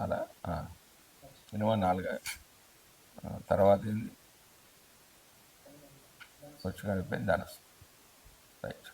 చాలా మినిమం నాలుగా తర్వాత ఏంది వచ్చి కలిపోయింది ధనస్ రైట్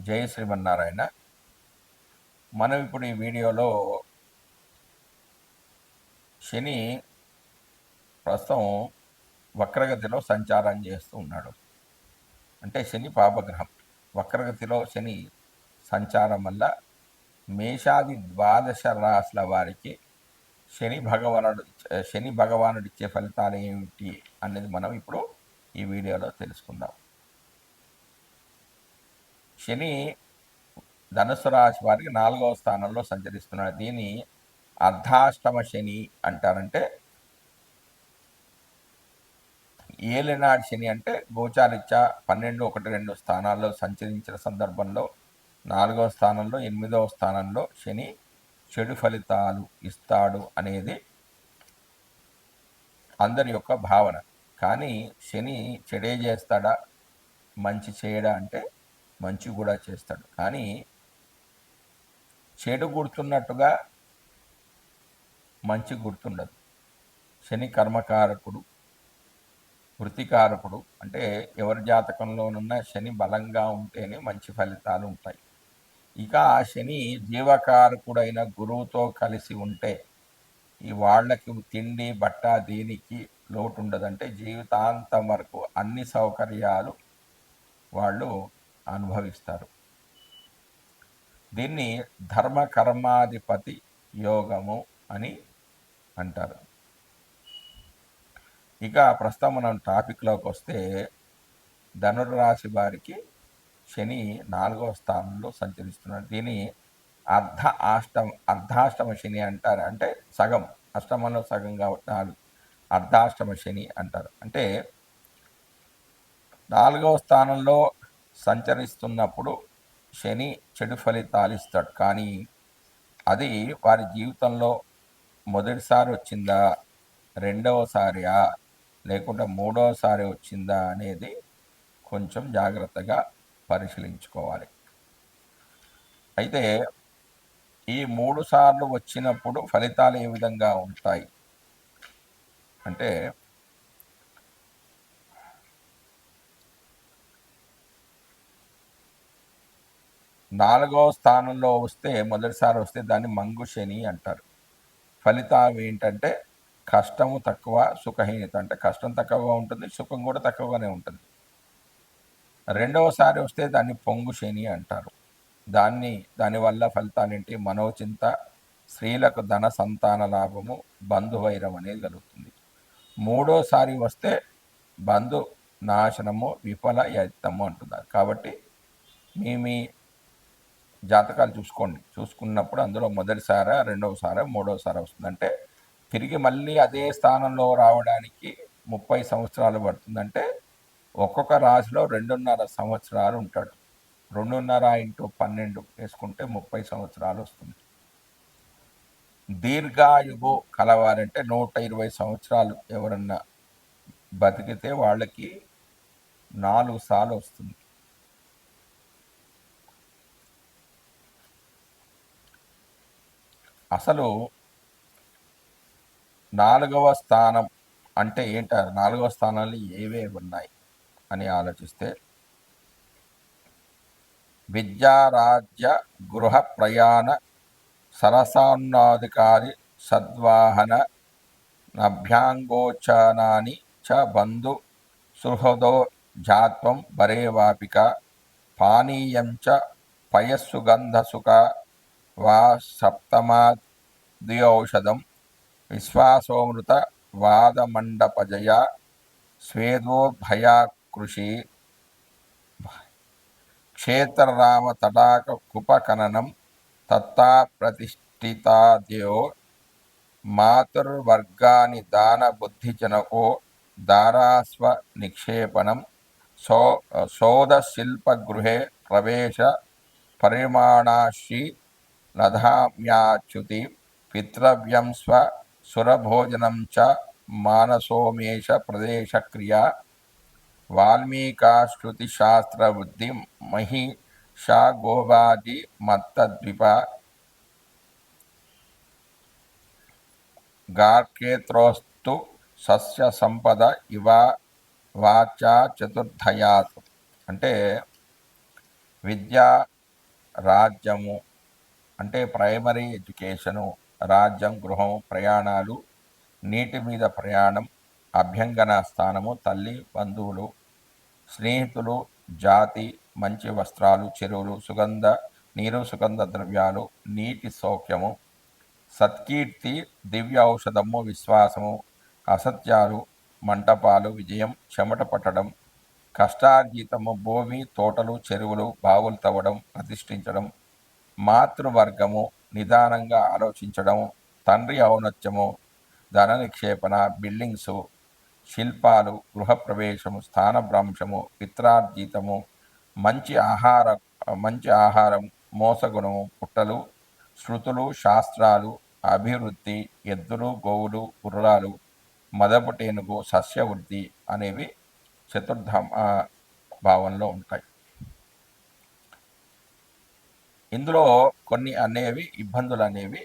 జై శ్రీమన్నారాయణ. మనం ఇప్పుడు ఈ వీడియోలో శని ప్రస్తుతం వక్రగతిలో సంచారం చేస్తూ ఉన్నాడు. అంటే శని పాపగ్రహం. వక్రగతిలో శని సంచారం వల్ల మేషాది ద్వాదశ రాశుల వారికి శని భగవానుడు శని భగవానుడు ఇచ్చే ఫలితాలు ఏమిటి అనేది మనం ఇప్పుడు ఈ వీడియోలో తెలుసుకుందాం. శని ధనుసు రాశి వారికి నాలుగవ స్థానంలో సంచరిస్తున్నాడు. దీన్ని అర్ధాష్టమ శని అంటారంటే ఏలినాడు శని అంటే గోచారిత్య పన్నెండు ఒకటి రెండు స్థానాల్లో సంచరించిన సందర్భంలో నాలుగవ స్థానంలో ఎనిమిదవ స్థానంలో శని చెడు ఫలితాలు ఇస్తాడు అనేది అందరి యొక్క భావన. కానీ శని చెడే చేస్తాడా? మంచి చేయడా అంటే మంచి కూడా చేస్తాడు. కానీ చెడు గుర్తున్నట్టుగా మంచి గుర్తుండదు. శని కర్మకారకుడు వృత్తికారకుడు అంటే ఎవరి జాతకంలోనున్న శని బలంగా ఉంటేనే మంచి ఫలితాలు ఉంటాయి. ఇక ఆ శని జీవకారకుడైన గురువుతో కలిసి ఉంటే ఈ వాళ్ళకి తిండి బట్ట దేనికి లోటు ఉండదంటే జీవితాంతం వరకు అన్ని సౌకర్యాలు వాళ్ళు అనుభవిస్తారు. దీన్ని ధర్మ కర్మాధిపతి యోగము అని అంటారు. ఇక ప్రస్తుతం మనం టాపిక్లోకి వస్తే ధనుర్రాశి వారికి శని నాలుగవ స్థానంలో సంచరిస్తున్నాడు. దీని అర్ధ అష్టమ అర్ధాష్టమ శని అంటారు. అంటే సగం అష్టమంలో సగం కాబట్టి నాలుగు. అర్ధాష్టమ శని అంటారు. అంటే నాలుగవ స్థానంలో సంచరిస్తున్నప్పుడు శని చెడు ఫలితాలు ఇస్తాడు. కానీ అది వారి జీవితంలో మొదటిసారి వచ్చిందా రెండవసారియా లేకుంటే మూడవసారి వచ్చిందా అనేది కొంచెం జాగ్రత్తగా పరిశీలించుకోవాలి. అయితే ఈ మూడు సార్లు వచ్చినప్పుడు ఫలితాలు ఏ విధంగా ఉంటాయి? అంటే నాలుగవ స్థానంలో వస్తే మొదటిసారి వస్తే దాన్ని మంగు శని అంటారు. ఫలితం ఏంటంటే కష్టము తక్కువ సుఖహీనత. అంటే కష్టం తక్కువగా ఉంటుంది సుఖం కూడా తక్కువగానే ఉంటుంది. రెండవసారి వస్తే దాన్ని పొంగు శని అంటారు. దాన్ని దానివల్ల ఫలితాలేంటి మనోచింత స్త్రీలకు ధన సంతాన లాభము బంధువైరం అనేది కలుగుతుంది. మూడోసారి వస్తే బంధు నాశనము విఫల యత్తము అంటున్నారు. కాబట్టి మీ మీ జాతకాలు చూసుకోండి. చూసుకున్నప్పుడు అందులో మొదటిసారా రెండవసారా మూడవసారి వస్తుందంటే తిరిగి మళ్ళీ అదే స్థానంలో రావడానికి ముప్పై సంవత్సరాలు పడుతుందంటే ఒక్కొక్క రాశిలో రెండున్నర సంవత్సరాలు ఉంటాడు. రెండున్నర ఇంటూ పన్నెండు వేసుకుంటే ముప్పై సంవత్సరాలు వస్తుంది. దీర్ఘాయువు కలవారంటే నూట ఇరవై సంవత్సరాలు ఎవరన్నా బతికితే వాళ్ళకి నాలుగు సార్లు వస్తుంది. అసలు నాలుగవ స్థానం అంటే ఏంట? నాలుగవ స్థానాలు ఏవే ఉన్నాయి? అని ఆలోచిస్తే విద్యారాజ్య గృహ ప్రయాణ సరసాన్నాధికారి సద్వాహన నభ్యాంగోచనాని చ బంధు సుహృదో జాత్వం బరేవాపిక పానీయం చ పయస్సుగంధసుక వా సప్తమాద్యౌషధం విశ్వాసోమృత వాదమండపజయ స్వేదో కృషి క్షేత్రరామ తటాక కుపకననం తత్తా ప్రతిష్ఠితాద్యో మాతృవర్గాని దాన బుద్ధిజనకో దారాస్వ నిక్షేపణం సో సోదశిల్పగృహే ప్రవేశ పరిమాణాశి నధామ్యాచ్యుతి పితృవ్యం స్వ సురభోజనం చ మానసోమేష ప్రదేశక్రియా వాల్మీకాశ్రుతిశాస్త్రబుద్ధి మహిషా గోవాది మత్తద్విప గార్కేత్రోస్తు సస్య సంపద ఇవ వాచా చతుర్థయాత్. అంటే విద్యా రాజ్యము అంటే ప్రైమరీ ఎడ్యుకేషను రాజ్యం గృహం ప్రయాణాలు నీటి మీద ప్రయాణం అభ్యంగన స్థానము తల్లి బంధువులు స్నేహితులు జాతి మంచి వస్త్రాలు చెరువులు సుగంధ నీరు సుగంధ ద్రవ్యాలు నీటి సౌఖ్యము సత్కీర్తి దివ్య ఔషధము విశ్వాసము అసత్యాలు మంటపాలు విజయం చెమట పట్టడం కష్టార్జితము భూమి తోటలు చెరువులు బావులు తవ్వడం ప్రతిష్ఠించడం మాతృవర్గము నిదానంగా ఆలోచించడం తండ్రి ఔన్నత్యము ధన నిక్షేపణ బిల్డింగ్సు శిల్పాలు గృహప్రవేశము స్థానభ్రంశము పిత్రార్జితము మంచి ఆహార మంచి ఆహారం మోసగుణము పుట్టలు శృతులు శాస్త్రాలు అభివృద్ధి ఎద్దులు గోవులు గుర్రాలు మదపు టేనుగు సస్యవృద్ధి అనేవి చతుర్థ భావంలో ఉంటాయి. ఇందులో కొన్ని అనేవి ఇబ్బందులు అనేవి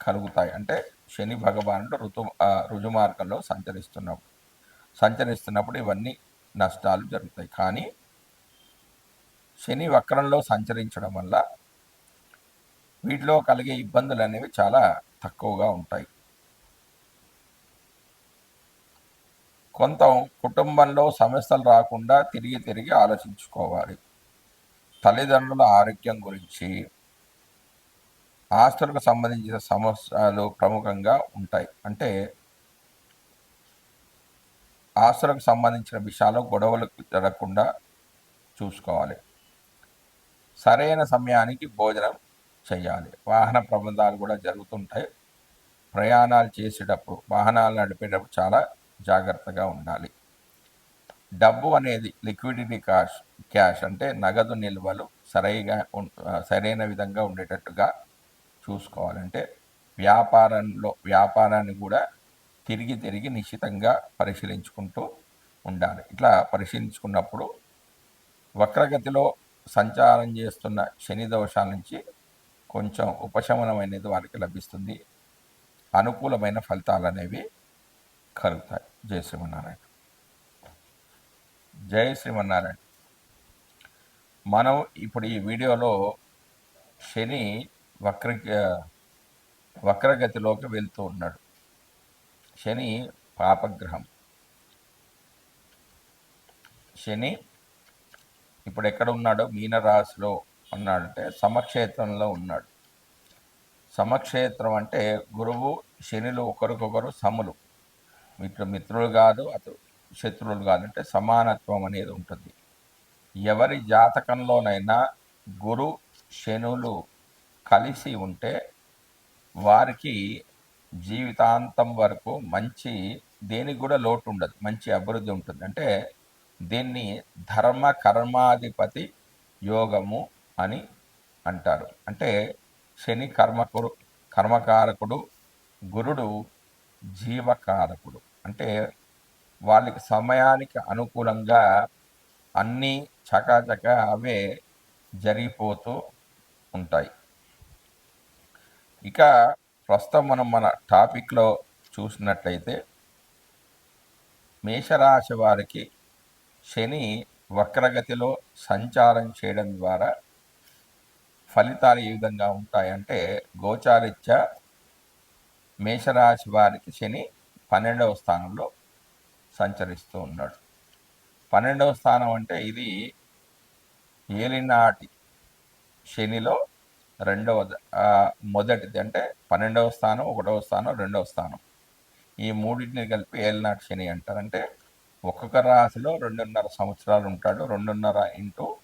కలుగుతాయి. అంటే శని భగవానుడు ఋతు రుజుమార్గంలో సంచరిస్తున్నప్పుడు. సంచరిస్తున్నప్పుడు ఇవన్నీ నష్టాలు జరుగుతాయి. కానీ శని వక్రంలో సంచరించడం వల్ల వీటిలో కలిగే ఇబ్బందులు అనేవి చాలా తక్కువగా ఉంటాయి. కొంత కుటుంబంలో సమస్యలు రాకుండా తిరిగి తిరిగి ఆలోచించుకోవాలి. తల్లిదండ్రుల ఆరోగ్యం గురించి ఆస్తులకు సంబంధించిన సమస్యలు ప్రముఖంగా ఉంటాయి. అంటే ఆస్తులకు సంబంధించిన విషయాలు గొడవలు జరగకుండా చూసుకోవాలి. సరైన సమయానికి భోజనం చేయాలి. వాహన ప్రబంధాలు కూడా జరుగుతుంటాయి. ప్రయాణాలు చేసేటప్పుడు వాహనాలు నడిపేటప్పుడు చాలా జాగ్రత్తగా ఉండాలి. డబ్బు అనేది లిక్విడిటీ క్యాష్ క్యాష్ అంటే నగదు నిల్వలు సరైగా సరైన విధంగా ఉండేటట్టుగా చూసుకోవాలంటే వ్యాపారంలో వ్యాపారాన్ని కూడా తిరిగి తిరిగి నిశ్చితంగా పరిశీలించుకుంటూ ఉండాలి. ఇట్లా పరిశీలించుకున్నప్పుడు వక్రగతిలో సంచారం చేస్తున్న శని దోషాల నుంచి కొంచెం ఉపశమనం అనేది వారికి లభిస్తుంది. అనుకూలమైన ఫలితాలు అనేవి కలుగుతాయి. జయ శ్రీమన్నారాయణ. జయ శ్రీమన్నారాయణ. మనం ఇప్పుడు ఈ వీడియోలో శని వక్ర వక్రగతిలోకి వెళ్తూ ఉన్నాడు. శని పాపగ్రహం. శని ఇప్పుడు ఎక్కడ ఉన్నాడో మీనరాశిలో ఉన్నాడంటే సమక్షేత్రంలో ఉన్నాడు. సమక్షేత్రం అంటే గురువు శనిలు ఒకరికొకరు సములు. ఇట్లా మిత్రులు కాదు అతడు శత్రువులు కాదు అంటే సమానత్వం అనేది ఉంటుంది. ఎవరి జాతకంలోనైనా గురు శనులు కలిసి ఉంటే వారికి జీవితాంతం వరకు మంచి దేనికి కూడా లోటు ఉండదు మంచి అభివృద్ధి ఉంటుంది. అంటే దీన్ని ధర్మ కర్మాధిపతి యోగము అని అంటారు. అంటే శని కర్మకుడు కర్మకారకుడు గురుడు జీవకారకుడు. అంటే వాళ్ళకి సమయానికి అనుకూలంగా అన్నీ చకాచక అవే జరిగిపోతూ ఉంటాయి. ఇక ప్రస్తుతం మనం మన టాపిక్లో చూసినట్లయితే మేషరాశి వారికి శని వక్రగతిలో సంచారం చేయడం ద్వారా ఫలితాలు ఏ విధంగా ఉంటాయంటే గోచారిత్య మేషరాశి వారికి శని పన్నెండవ స్థానంలో సంచరిస్తూ ఉన్నాడు. పన్నెండవ స్థానం అంటే ఇది ఏలినాటి శనిలో రెండవ మొదటిది అంటే పన్నెండవ స్థానం ఒకటవ స్థానం రెండవ స్థానం. ఈ మూడింటిని కలిపి ఏలినాటి శని అంటారు అంటే ఒక్కొక్క రాశిలో రెండున్నర సంవత్సరాలు ఉంటాడు. రెండున్నర ఇంటూ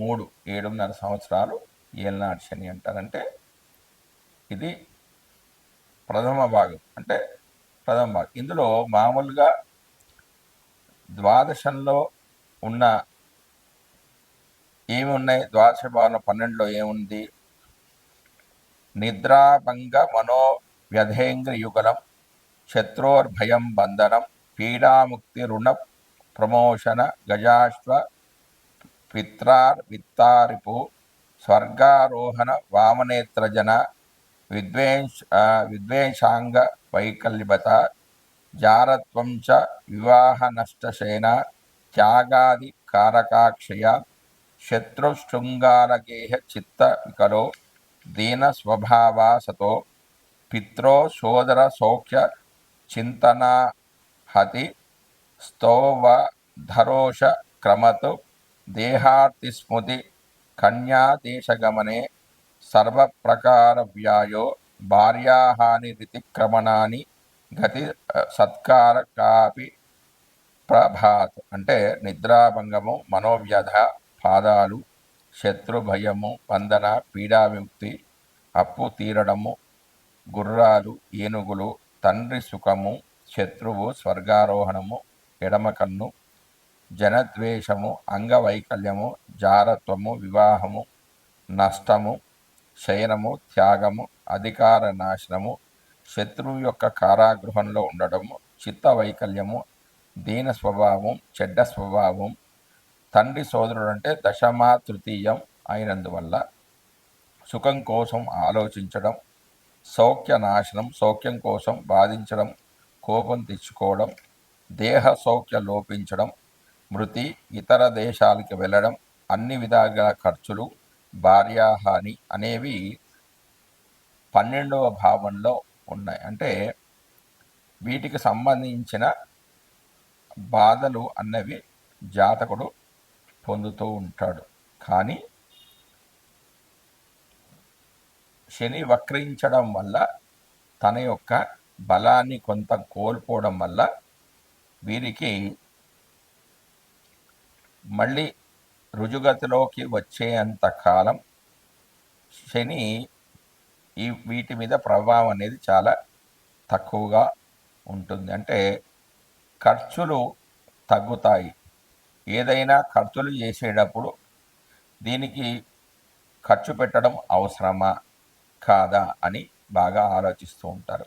మూడు ఏడున్నర సంవత్సరాలు ఏళ్ళనాటి శని అంటారంటే ఇది ప్రథమ భాగం. అంటే ప్రథమ భాగం. ఇందులో మామూలుగా ద్వాదశంలో ఉన్న ఏమి ఉన్నాయి ద్వాదశ భావన పన్నెండులో ఏముంది? నిద్రాభంగ మనో వ్యధేంద్ర యుగలం శత్రోర్భయం బంధనం పీడాముక్తి రుణ ప్రమోషణ గజాశ్వ పిత్రార్ విత్తారిపు స్వర్గారోహణ వామనేత్రజన విద్వేష విద్వేషాంగ వైకల్యత జారత్వం చ వివాహ నష్టశయన త్యాగాది కారకాక్షయ శత్రుశృంగారగేహ చిత్త వికలో దీన స్వభావాసతో పిత్రో సోదర సౌఖ్య చింతనా హతి స్తోవ ధరోష క్రమతు దేహార్తిస్మృతి కన్యాదేశగమనే సర్వప్రకార వ్యాయో భార్యాహాని రితిక్రమణాన్ని గతి సత్కార కాపి ప్రభాత్. అంటే నిద్రాభంగము మనోవ్యధ పాదాలు శత్రు భయము వందన పీడా విముక్తి అప్పు తీరడము గుర్రాలు ఏనుగులు తండ్రి సుఖము శత్రువు స్వర్గారోహణము ఎడమ కన్ను జనద్వేషము అంగవైకల్యము జారత్వము వివాహము నష్టము శయనము త్యాగము అధికార నాశనము శత్రువు యొక్క కారాగృహంలో ఉండడము చిత్త వైకల్యము దీన స్వభావం చెడ్డ స్వభావం తండ్రి సోదరుడు అంటే దశమా తృతీయం అయినందువల్ల సుఖం కోసం ఆలోచించడం సౌఖ్య నాశనం సౌఖ్యం కోసం బాధించడం కోపం తెచ్చుకోవడం దేహ సౌఖ్య లోపించడం మృతి ఇతర దేశాలకి వెళ్ళడం అన్ని విధాల ఖర్చులు భార్యాహాని అనేవి పన్నెండవ భావంలో ఉన్నాయి. అంటే వీటికి సంబంధించిన బాధలు అన్నవి జాతకుడు పొందుతూ ఉంటాడు. కానీ శని వక్రించడం వల్ల తన యొక్క బలాన్ని కొంత కోల్పోవడం వల్ల వీరికి మళ్ళీ రుజుగతిలోకి వచ్చేంత కాలం శని ఈ వీటి మీద ప్రభావం అనేది చాలా తక్కువగా ఉంటుంది. అంటే ఖర్చులు తగ్గుతాయి. ఏదైనా ఖర్చులు చేసేటప్పుడు దీనికి ఖర్చు పెట్టడం అవసరమా? కాదా? అని బాగా ఆలోచిస్తూ ఉంటారు.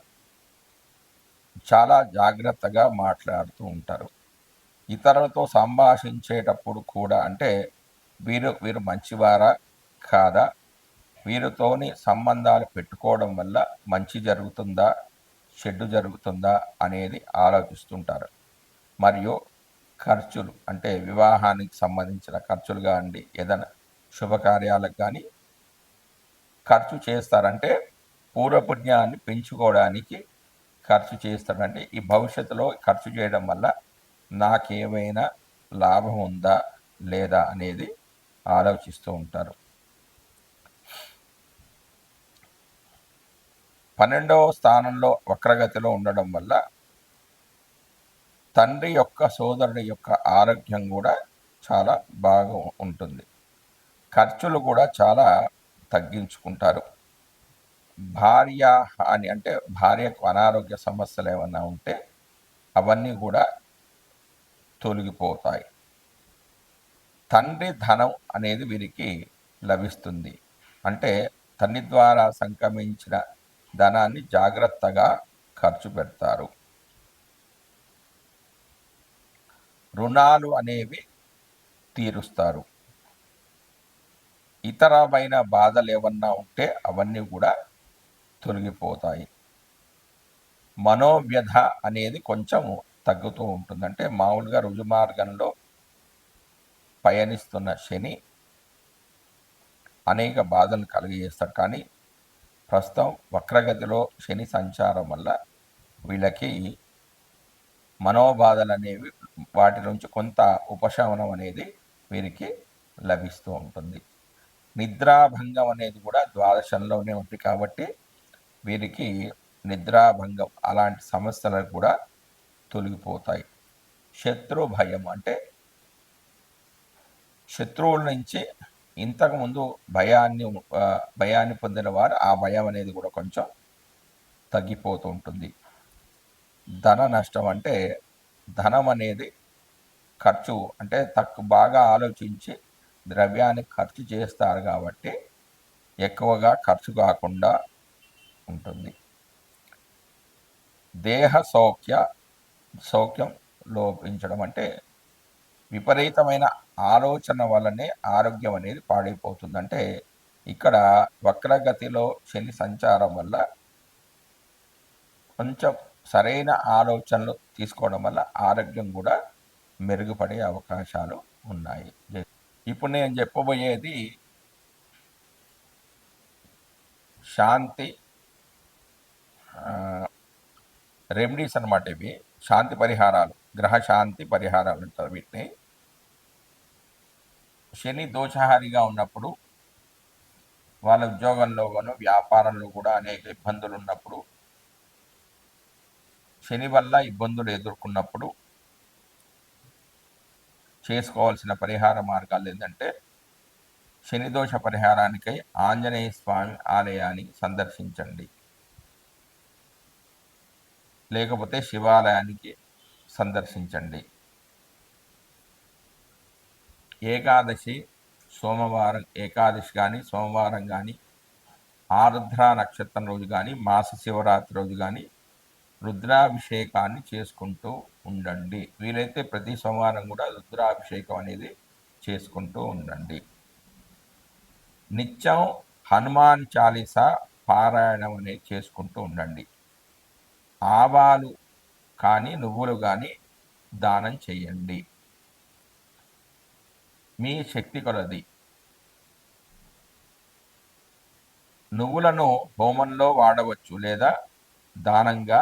చాలా జాగ్రత్తగా మాట్లాడుతూ ఉంటారు. ఇతరులతో సంభాషించేటప్పుడు కూడా అంటే వీరు వీరు మంచివారా? కాదా? వీరితోని సంబంధాలు పెట్టుకోవడం వల్ల మంచి జరుగుతుందా? చెడ్డు జరుగుతుందా? అనేది ఆలోచిస్తుంటారు. మరియు ఖర్చులు అంటే వివాహానికి సంబంధించిన ఖర్చులు కానివ్వండి ఏదైనా శుభకార్యాలకు కానీ ఖర్చు చేస్తారంటే పూర్వపుణ్యాన్ని పెంచుకోవడానికి ఖర్చు చేస్తాడంటే ఈ భవిష్యత్తులో ఖర్చు చేయడం వల్ల నాకేమైనా లాభం ఉందా లేదా అనేది ఆలోచిస్తూ ఉంటారు. పన్నెండవ స్థానంలో వక్రగతిలో ఉండడం వల్ల తండ్రి యొక్క సోదరుడి యొక్క ఆరోగ్యం కూడా చాలా బాగా ఉంటుంది. ఖర్చులు కూడా చాలా తగ్గించుకుంటారు. భార్య హాని అంటే భార్యకు అనారోగ్య సమస్యలు ఏమన్నా ఉంటే అవన్నీ కూడా తొలగిపోతాయి. తండ్రి ధనం అనేది వీరికి లభిస్తుంది. అంటే తండ్రి ద్వారా సంక్రమించిన ధనాన్ని జాగ్రత్తగా ఖర్చు పెడతారు. రుణాలు అనేవి తీరుస్తారు. ఇతరమైన బాధలు ఏమన్నా ఉంటే అవన్నీ కూడా తొలగిపోతాయి. మనోవ్యధ అనేది కొంచెం తగ్గుతూ ఉంటుంది. అంటే మామూలుగా రుజుమార్గంలో పయనిస్తున్న శని అనేక బాధలు కలిగజేస్తాడు కానీ ప్రస్తుతం వక్రగతిలో శని సంచారం వల్ల వీళ్ళకి మనోబాధలు అనేవి వాటి నుంచి కొంత ఉపశమనం అనేది వీరికి లభిస్తూ ఉంటుంది. నిద్రాభంగం అనేది కూడా ద్వాదశంలోనే ఉంది కాబట్టి వీరికి నిద్రాభంగం అలాంటి సమస్యలు కూడా తొలగిపోతాయి. శత్రు భయం అంటే శత్రువుల నుంచి ఇంతకుముందు భయాన్ని భయాన్ని పొందిన వారు ఆ భయం అనేది కూడా కొంచెం తగ్గిపోతూ ఉంటుంది. ధన నష్టం అంటే ధనం అనేది ఖర్చు అంటే తక్కువ బాగా ఆలోచించి ద్రవ్యాన్ని ఖర్చు చేస్తారు కాబట్టి ఎక్కువగా ఖర్చు కాకుండా ఉంటుంది. దేహ సౌఖ్య సౌఖ్యం లోపించడం అంటే విపరీతమైన ఆలోచన వల్లనే ఆరోగ్యం అనేది పాడైపోతుంది. అంటే ఇక్కడ వక్రగతిలో శని సంచారం వల్ల కొంచెం సరైన ఆలోచనలు తీసుకోవడం వల్ల ఆరోగ్యం కూడా మెరుగుపడే అవకాశాలు ఉన్నాయి. ఇప్పుడు నేను చెప్పబోయేది శాంతి రెమెడీస్ అనమాట ఇవి. శాంతి పరిహారాలు గ్రహ శాంతి పరిహారాలు అంటారు వీటిని. శని దోషహారిగా ఉన్నప్పుడు వాళ్ళ ఉద్యోగంలో వ్యాపారంలో కూడా అనేక ఇబ్బందులు ఉన్నప్పుడు శని వల్ల ఇబ్బందులు ఎదుర్కొన్నప్పుడు చేసుకోవాల్సిన పరిహార మార్గాలు ఏంటంటే శని దోష పరిహారానికై ఆంజనేయ స్వామి ఆలయాన్ని సందర్శించండి. లేకపోతే శివాలయానికి సందర్శించండి. ఏకాదశి సోమవారం ఏకాదశి కానీ సోమవారం కానీ ఆరుద్ర నక్షత్రం రోజు కానీ మాస శివరాత్రి రోజు కానీ రుద్రాభిషేకాన్ని చేసుకుంటూ ఉండండి. వీలైతే ప్రతి సోమవారం కూడా రుద్రాభిషేకం అనేది చేసుకుంటూ ఉండండి. నిత్యం హనుమాన్ చాలీసా పారాయణం అనేది చేసుకుంటూ ఉండండి. ఆవాలు కానీ నువ్వులు కానీ దానం చేయండి. మీ శక్తి కొలది. నువ్వులను హోమంలో వాడవచ్చు లేదా దానంగా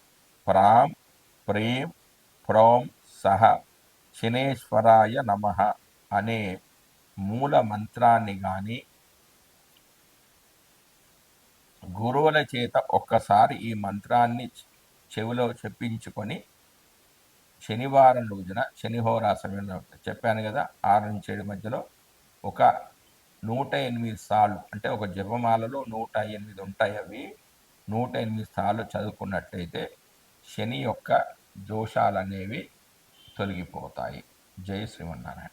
ప్రాం ప్రేం ప్రోం సహ శనేశ్వరాయ నమ అనే మూల మంత్రాన్ని కానీ గురువుల చేత ఒక్కసారి ఈ మంత్రాన్ని చెవిలో చెప్పించుకొని శనివారం రోజున శనిహోరా సమయంలో చెప్పాను కదా ఆరు నుంచి ఏడు మధ్యలో ఒక నూట ఎనిమిది సార్లు అంటే ఒక జపమాలలో నూట ఎనిమిది ఉంటాయి అవి నూట ఎనిమిది సార్లు చదువుకున్నట్టయితే శని యొక్క దోషాలనేవి తొలగిపోతాయి. జై శ్రీమన్నారాయణ.